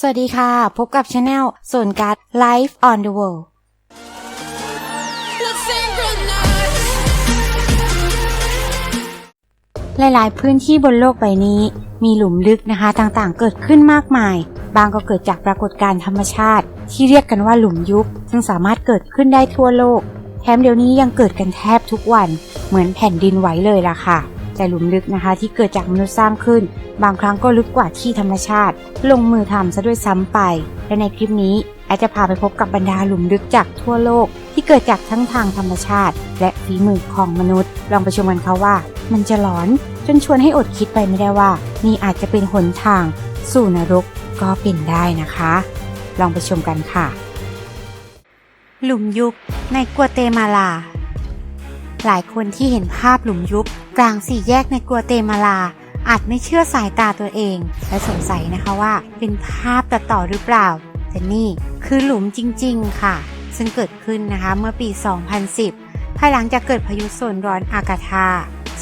สวัสดีค่ะ พบกับช anel ส่วนการ Life on the World หลาย ๆ พื้นที่บนโลกใบนี้ มีหลุมลึกนะคะต่างๆ เกิดขึ้นมากมาย บางก็เกิดจากปรากฏการณ์ธรรมชาติ ที่เรียกกันว่าหลุมยุบซึ่งสามารถเกิดขึ้นได้ทั่วโลก แถมเดี๋ยวนี้ยังเกิดกันแทบทุกวัน เหมือนแผ่นดินไหวเลยล่ะค่ะ แต่หลุมลึกนะคะที่เกิดจากมนุษย์สร้างขึ้น บางครั้งก็ลึกกว่าที่ธรรมชาติ ลงมือทำซะด้วยซ้ำไป และในคลิปนี้แอดจะพาไปพบกับบรรดาหลุมลึกจากทั่วโลก ที่เกิดจากทั้งทางธรรมชาติ และฝีมือของมนุษย์ ลองไปชมกันค่ะว่า มันจะหลอนจนชวนให้อดคิดไปไม่ได้ว่า นี่อาจจะเป็นหนทาง สู่นรกก็เป็นได้นะคะ ลองไปชมกันค่ะ หลุมยุบในกัวเตมาลา หลายคนที่เห็นภาพหลุมยุบ กลางสี่แยกในกัวเตมาลา อาจไม่เชื่อสายตาตัวเอง และสงสัยนะคะว่าเป็นภาพตัดต่อหรือเปล่า แต่นี่คือหลุมจริง ๆ ค่ะ ซึ่งเกิดขึ้นนะคะเมื่อปี 2010 ภายหลังจากเกิดพายุโซนร้อนอากาธา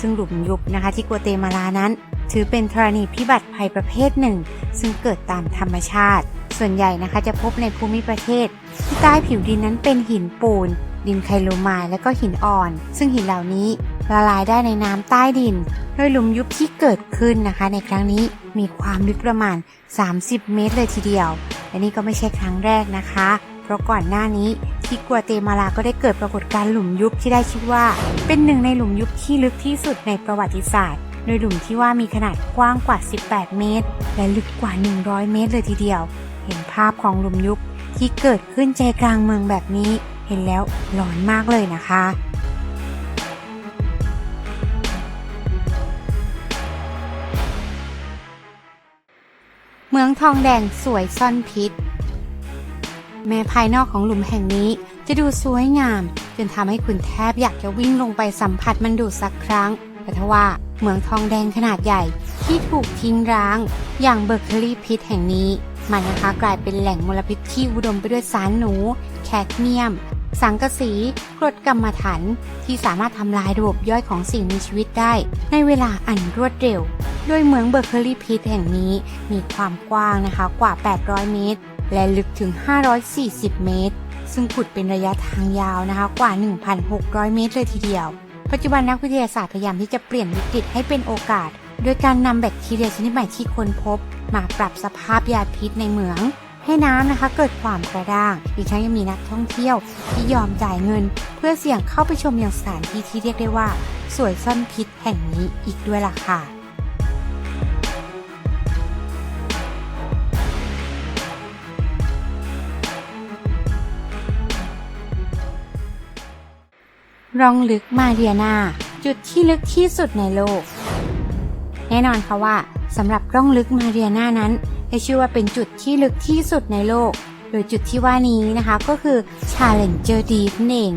ซึ่งหลุมยุบนะคะที่กัวเตมาลานั้น ถือเป็นธรณีพิบัติภัยประเภทหนึ่ง ซึ่งเกิดตามธรรมชาติ ส่วนใหญ่นะคะจะพบในภูมิประเทศ ที่ใต้ผิวดินนั้นเป็นหินปูน ดินไคโลไมล์และก็หินอ่อน ซึ่งหินเหล่านี้ละลายได้ในน้ำใต้ดิน โดยหลุมยุบที่เกิดขึ้นนะคะ ในครั้งนี้มีความลึกประมาณ 30 เมตรเลยทีเดียว และนี่ก็ไม่ใช่ครั้งแรกนะคะ เพราะก่อนหน้านี้ที่กัวเตมาลาก็ได้เกิดปรากฏการณ์หลุมยุบที่ได้ชื่อว่า เป็นหนึ่งในหลุมยุบที่ลึกที่สุดในประวัติศาสตร์ โดยหลุมที่ว่ามีขนาดกว้างกว่า 18 เมตร และลึกกว่า 100 เมตรเลยทีเดียว เห็นภาพของหลุมยุบที่เกิดขึ้นใจกลางเมืองแบบนี้ เห็นแล้วหลอนมากเลยนะคะ เมืองทองแดงสวยซ่อนพิษ แม้ภายนอกของหลุมแห่งนี้จะดูสวยงาม จนทำให้คุณแทบอยากจะวิ่งลงไปสัมผัสมันดูสักครั้งแต่ทว่าเมืองทองแดงขนาดใหญ่ที่ถูกทิ้งร้าง อย่างเบอร์เคอรี่พิษแห่งนี้ มันนะคะกลายเป็นแหล่งมลพิษที่อุดมไปด้วยสารหนู แคดเมียม สังกะสีกรดกรรมฐานที่สามารถทำลายระบบย่อยของสิ่งมีชีวิตได้ ในเวลาอันรวดเร็ว โดยเมืองเบอร์เคอรี่พิทแห่งนี้มีความกว้างนะคะกว่า 800 เมตร และลึกถึง 540 เมตร ซึ่งขุดเป็นระยะทางยาวนะคะกว่า 1,600 เมตรเลยทีเดียว ปัจจุบันนักวิทยาศาสตร์พยายามที่จะเปลี่ยนวิกฤตให้เป็นโอกาส โดยการนำแบคทีเรียชนิดใหม่ที่ค้นพบ มาปรับสภาพยาพิษในเหมือง ให้น้ำนะคะเกิดความกระด้าง อีกทั้งยังมีนักท่องเที่ยวที่ยอมจ่ายเงิน เพื่อเสี่ยงเข้าไปชมอย่างสถานที่ที่เรียกได้ว่า สวยซ่อนพิษแห่งนี้อีกด้วยล่ะค่ะรองลึกมาเดียนา จุดที่ลึกที่สุดในโลก แน่นอนค่ะว่าสำหรับร่องลึกมาเดียนานั้นได้ชื่อว่าเป็นจุดที่ลึกที่สุดในโลก โดยจุดที่ว่านี้นะคะก็คือ Challenger Deep นั่นเอง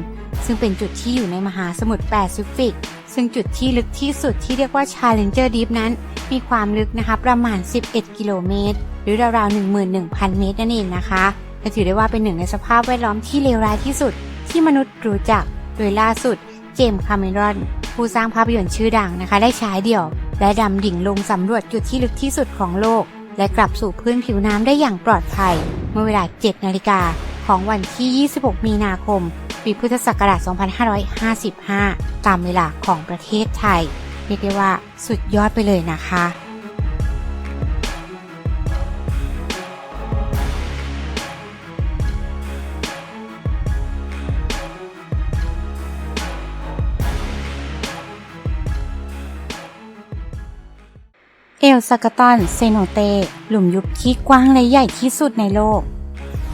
ซึ่งเป็นจุดที่อยู่ในมหาสมุทรแปซิฟิก ซึ่งจุดที่ลึกที่สุดที่เรียกว่า Challenger Deep นั้น มีความลึกนะคะประมาณ 11 กิโลเมตร หรือราวๆ11,000 เมตรนั่นเองนะคะและถือได้ว่าเป็นหนึ่งในสภาพแวดล้อมที่เลวร้ายที่สุดที่มนุษย์รู้จัก โดยล่าสุด เจมส์คาเมรอน ผู้สร้างภาพยนตร์ชื่อดังนะคะ ได้ฉายเดี่ยว และดำดิ่งลงสำรวจจุดที่ลึกที่สุดของโลก และกลับสู่พื้นผิวน้ำได้อย่างปลอดภัย เมื่อเวลา 7 นาฬิกาของวันที่ 26 มีนาคม ปีพุทธศักราช 2555 ตามเวลาของประเทศไทย เรียกได้ว่าสุดยอดไปเลยนะคะ เอลซากตอนเซโนเต หลุมยุบที่กว้างและใหญ่ที่สุดในโลก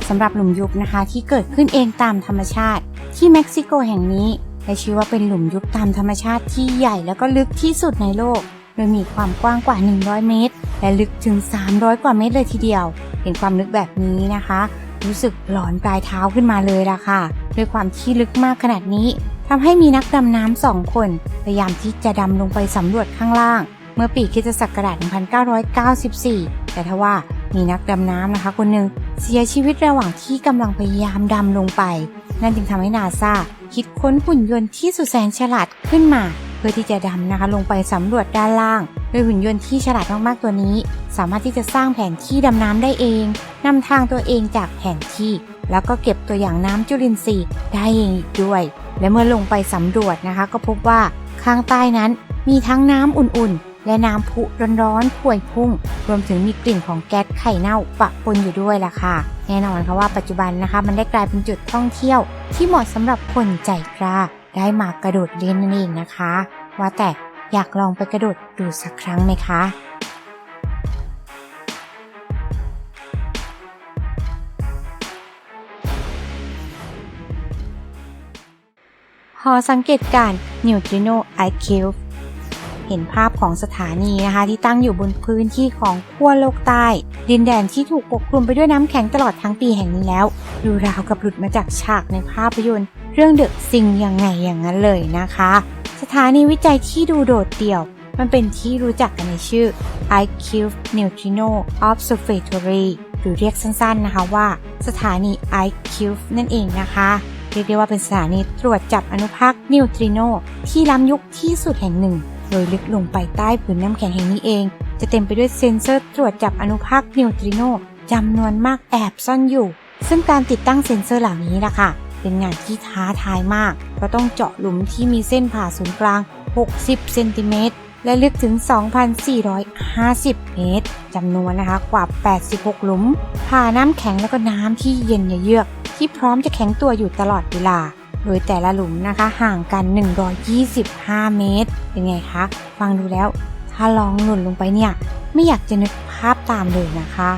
สำหรับหลุมยุบนะคะที่เกิดขึ้นเองตามธรรมชาติ ที่เม็กซิโกแห่งนี้ได้ชื่อว่าเป็นหลุมยุบตามธรรมชาติที่ใหญ่แล้วก็ลึกที่สุดในโลก โดยมีความกว้างกว่า 100 เมตร และลึกถึง 300 กว่าเมตรเลยทีเดียว เห็นความลึกแบบนี้นะคะ รู้สึกหลอนปลายเท้าขึ้นมาเลยล่ะค่ะด้วยความที่ลึกมากขนาดนี้ทำให้มีนักดำน้ำสองคน พยายามที่จะดำลงไปสำรวจข้างล่าง เมื่อปีคริสตศักราช1994 แต่ทว่ามีนักดำน้ำนะคะคนหนึ่งเสียชีวิตระหว่างที่กำลังพยายามดำลงไป นั่นจึงทำให้นาซาคิดค้นหุ่นยนต์ที่สุดแสนฉลาดขึ้นมา เพื่อที่จะดำนะคะลงไปสำรวจด้านล่างโดยหุ่นยนต์ที่ฉลาดมากๆตัวนี้ สามารถที่จะสร้างแผนที่ดำน้ำได้เองนำทางตัวเองจากแผนที่ แล้วก็เก็บตัวอย่างน้ำจุลินทรีย์ได้เองอีกด้วย และเมื่อลงไปสำรวจนะคะ ก็พบว่าข้างใต้นั้นมีทั้งน้ำอุ่นๆ และน้ำพุร้อนๆพวยพุ่ง รวมถึงมีกลิ่นของแก๊สไข่เน่าปะปนอยู่ด้วยล่ะค่ะ แน่นอนค่ะว่าปัจจุบันนะคะ มันได้กลายเป็นจุดท่องเที่ยว ที่เหมาะสำหรับคนใจกล้าได้มากระโดดเล่นนั่นเองนะคะ ว่าแต่อยากลองไปกระโดดดูสักครั้งไหมคะหอสังเกตการ Neutrino IQ เห็นภาพของสถานีนะคะ ที่ตั้งอยู่บนพื้นที่ของขั้วโลกใต้ ดินแดนที่ถูกปกคลุมไปด้วยน้ำแข็งตลอดทั้งปีแห่งนี้แล้วดูราวกับหลุดมาจากฉากในภาพยนตร์ เรื่องเดอะซิงยังไงอย่างนั้นเลยนะคะ สถานีวิจัยที่ดูโดดเดี่ยว มันเป็นที่รู้จักกันในชื่อ IQ Neutrino Observatory หรือเรียกสั้นๆนะคะว่า สถานี IQ นั่นเองนะคะเรียกได้ว่าเป็นสถานีตรวจจับอนุภาคนิวทริโนที่ล้ำยุคที่สุดแห่งหนึ่ง โดยลึกลงไปใต้ผืนน้ำแข็งแห่งนี้เอง จะเต็มไปด้วยเซ็นเซอร์ตรวจจับอนุภาคนิวทริโนจำนวนมากแอบซ่อนอยู่ ซึ่งการติดตั้งเซ็นเซอร์เหล่านี้นะคะเป็นงานที่ท้าทายมาก เพราะต้องเจาะหลุมที่มีเส้นผ่าศูนย์กลาง 60 เซนติเมตร และลึกถึง 2,450 เมตรจำนวนนะคะกว่า 86 หลุม ผ่าน้ำแข็งแล้วก็น้ำที่เย็นเยือก ที่พร้อมจะแข็งตัวอยู่ตลอดเวลา โดยแต่ละหลุมนะคะห่างกัน 125 เมตร เป็นไงคะ ฟังดูแล้ว ถ้าลองหล่นลงไปเนี่ย ไม่อยากจะนึกภาพตามเลยนะคะ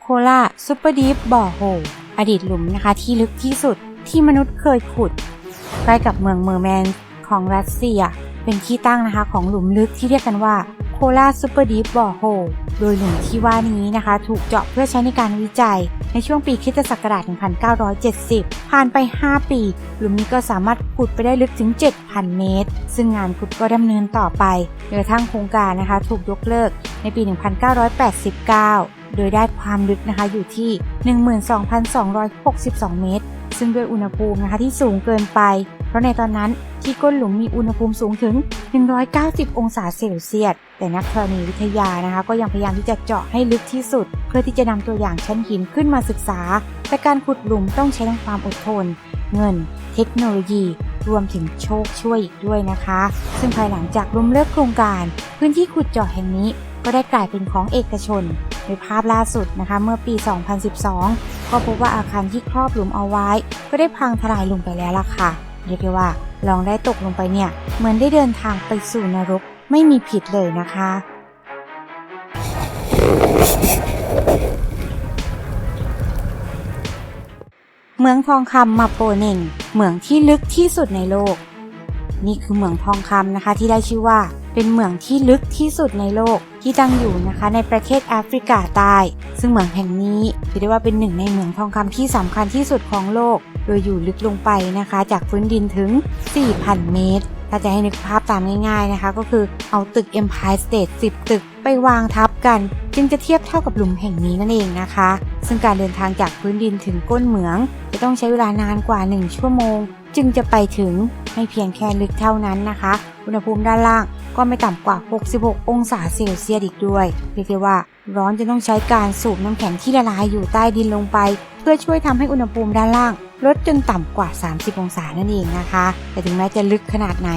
โคลาซูเปอร์ดีฟบ่อโฮอดีตหลุมนะคะที่ลึกที่สุด ที่มนุษย์เคยขุด ใกล้กับเมืองเมอร์แมนของรัสเซีย เป็นที่ตั้งนะคะของหลุมลึกที่เรียกกันว่าโคลาซูเปอร์ดีฟบอโฮโดยหลุมที่ว่านี้นะคะ ถูกเจาะเพื่อใช้ในการวิจัย ในช่วงปีคิศักราช 1970 ผ่านไป 5 ปี หลุมนี้ก็สามารถขุดไปได้ลึกถึง 7,000 เมตร ซึ่งงานขุดก็ดำเนินต่อไปโดยทั้งโครงการนะคะ ถูกยกเลิกในปี 1989 โดยได้ความลึกนะคะอยู่ที่ 12,262 เมตร ซึ่งด้วยอุณหภูมินะคะที่สูงเกินไป เพราะในตอนนั้นที่ก้นหลุมมีอุณหภูมิสูงถึง 190 องศาเซลเซียส แต่นักธรณีวิทยานะคะก็ยังพยายามที่จะเจาะให้ลึกที่สุด เพื่อที่จะนำตัวอย่างชั้นหินขึ้นมาศึกษา แต่การขุดหลุมต้องใช้ทั้งความอดทน เงิน เทคโนโลยีรวมถึงโชคช่วยอีกด้วยนะคะ ซึ่งภายหลังจากล้มเลิกโครงการ พื้นที่ขุดเจาะแห่งนี้ก็ได้กลายเป็นของเอกชน โดยภาพล่าสุดนะคะเมื่อปี 2012 ก็พบว่าอาคารที่ครอบหลุมเอาไว้ ก็ได้พังทลายลงไปแล้วล่ะค่ะ เรียกได้ว่าลองได้ตกลงไปเนี่ย เหมือนได้เดินทางไปสู่นรกไม่มีผิดเลยนะคะเหมืองทองคำมาโปเน่งเหมืองที่ลึกที่สุดในโลก นี่คือเหมืองทองคำนะคะ ที่ได้ชื่อว่า เป็นเหมืองที่ลึกที่สุดในโลกที่ตั้งอยู่นะคะ ในประเทศแอฟริกาใต้ซึ่งเหมืองแห่งนี้ถือได้ว่าเป็นหนึ่งในเหมืองทองคำที่สำคัญที่สุดของโลก โดยอยู่ลึกลงไปนะคะ จากพื้นดินถึง 4,000 เมตร ถ้าจะให้นึกภาพตามง่าย ๆนะคะ ก็คือเอาตึก Empire State 10 ตึกไปวางทับกัน จึงจะเทียบเท่ากับหลุมแห่งนี้นั่นเองนะคะ ซึ่งการเดินทางจากพื้นดินถึงก้นเหมือง จะต้องใช้เวลานานกว่า 1 ชั่วโมง จึงจะไปถึงไม่เพียงแค่ลึกเท่านั้นนะคะ อุณหภูมิด้านล่างก็ไม่ต่ำกว่า 66 องศาเซลเซียสอีกด้วย เรียกได้ว่าร้อนจะต้องใช้การสูบน้ำแข็งที่ละลายอยู่ใต้ดินลงไป เพื่อช่วยทำให้อุณหภูมิด้านล่าง ลดจนต่ำกว่า 30 องศานั่นเองนะคะ แต่ถึงแม้จะลึกขนาดไหน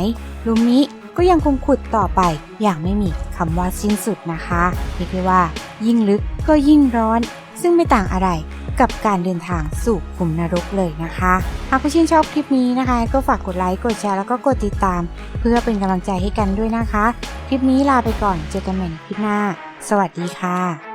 ลุมนี้ก็ยังคงขุดต่อไปอย่างไม่มีคำว่าสิ้นสุดนะคะเรียกได้ว่า ยิ่งลึกก็ยิ่งร้อน ซึ่งไม่ต่างอะไร กับการเดินทางสู่ขุมนรกเลยนะคะ หากผู้ชื่นชอบคลิปนี้นะคะ ก็ฝากกดไลค์กดแชร์แล้วก็กดติดตาม เพื่อเป็นกำลังใจให้กันด้วยนะคะ คลิปนี้ลาไปก่อนเจอกันใหม่ในคลิปหน้า สวัสดีค่ะ